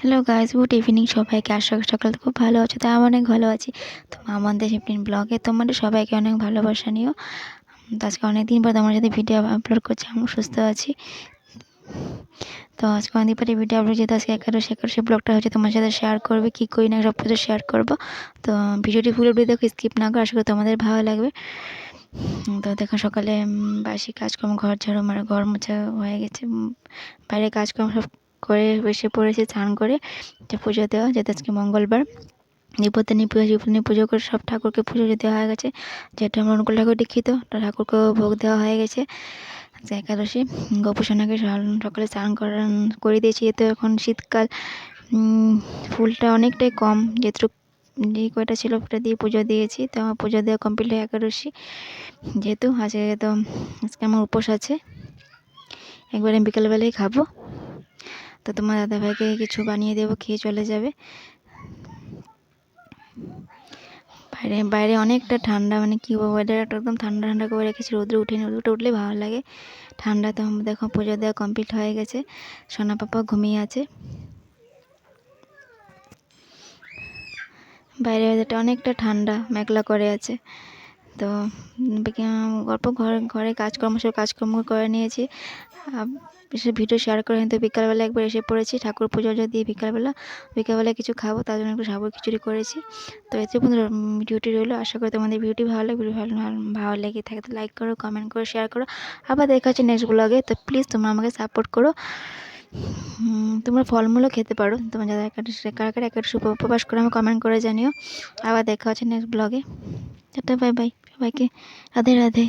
Hello guys good evening সবাইকে। আশা করি সকাল খুব ভালো আছো, তো আমি অনেক ভালো আছি। তো আমাদের শিফটিন ব্লগে তোমাদের সবাইকে অনেক ভালোবাসা নিও। তো আজকে অনেক দিন পর তোমার সাথে ভিডিও আপলোড করছি, আমি সুস্থ আছি। তো আজকে অনেক দিন পরে ভিডিও আপলোড যেহেতু আজকে একাদশী একাদশী ব্লগটা হচ্ছে তোমার সাথে শেয়ার করবে, কী করি না সব কিছু শেয়ার করব। তো ভিডিওটি ফুল ভিডিও দেখো স্কিপ না করে, আশা করি তোমাদের ভালো লাগবে। তো দেখো সকালে বাসি কাজকর্ম, ঘর ঝাড়ু মানে ঘর মোছা হয়ে গেছে বাইরে কাজকর্ম সব করে বসে পড়েছে স্নান করে। পুজো দেওয়া যেহেতু আজকে মঙ্গলবার। নিপত্তানি পুজো নিপত্তানি পুজো করে সব ঠাকুরকে পুজো দেওয়া হয়ে গেছে। যেটা অনুকূল ঠাকুর দীক্ষিত ঠাকুরকেও ভোগ দেওয়া হয়ে গেছে। একাদশী গোপুসোনাকে সকালে স্নান করে দিয়েছি। এতে এখন শীতকাল ফুলটা অনেকটাই কম। যেহেতু যে কয়টা ছিল ওটা দিয়ে পুজো দিয়েছি। তো আমার পুজো দেওয়া কমপ্লিট হয়ে একাদশী। যেহেতু আজকে তো, আজকে আমার উপোস আছে। একবারে বিকেলবেলায় খাব। তো তোমার দাদাভাইকে কিছু বানিয়ে দেবো, খেয়ে চলে যাবে। বাইরে বাইরে অনেকটা ঠান্ডা মানে কী বলব ওয়েদারটা একদম ঠান্ডা ঠান্ডা করে রেখেছি রোদ্রে উঠেনি রোদ্রে উঠলে ভালো লাগে। ঠান্ডা তো দেখো পুজো দেওয়া কমপ্লিট হয়ে গেছে, সোনা পাপা ঘুমিয়ে আছে। বাইরে ওয়েদারটা অনেকটা ঠান্ডা, মেঘলা করে আছে। তো গল্প ঘরে ঘরে কাজকর্ম, সব কাজকর্ম করে নিয়েছি। সে ভিডিও শেয়ার করে কিন্তু বিকালবেলা একবার এসে পড়েছি, ঠাকুর পুজো দিয়ে বিকালবেলা বিকালবেলা কিছু খাব, তার জন্য একটু সাবুর খিচুড়ি করেছি। তো এতে বন্ধুরা ভিডিওটি রইল। আশা করি তোমাদের ভিডিওটি ভালো লাগে ভিডিও ভালো ভালো লেগে থাকে তো লাইক করো কমেন্ট করো শেয়ার করো। আবার দেখা হচ্ছে নেক্সট ব্লগে তো প্লিজ তোমরা আমাকে সাপোর্ট করো। তোমরা ফলমূলও খেতে পারো। তোমার যারা একটা কার কার একটা উপবাস করে আমি কমেন্ট করে জানিও। আবার দেখা হচ্ছে নেক্সট ব্লগে টাটা বাই বাই সবাইকে। রাধে রাধে।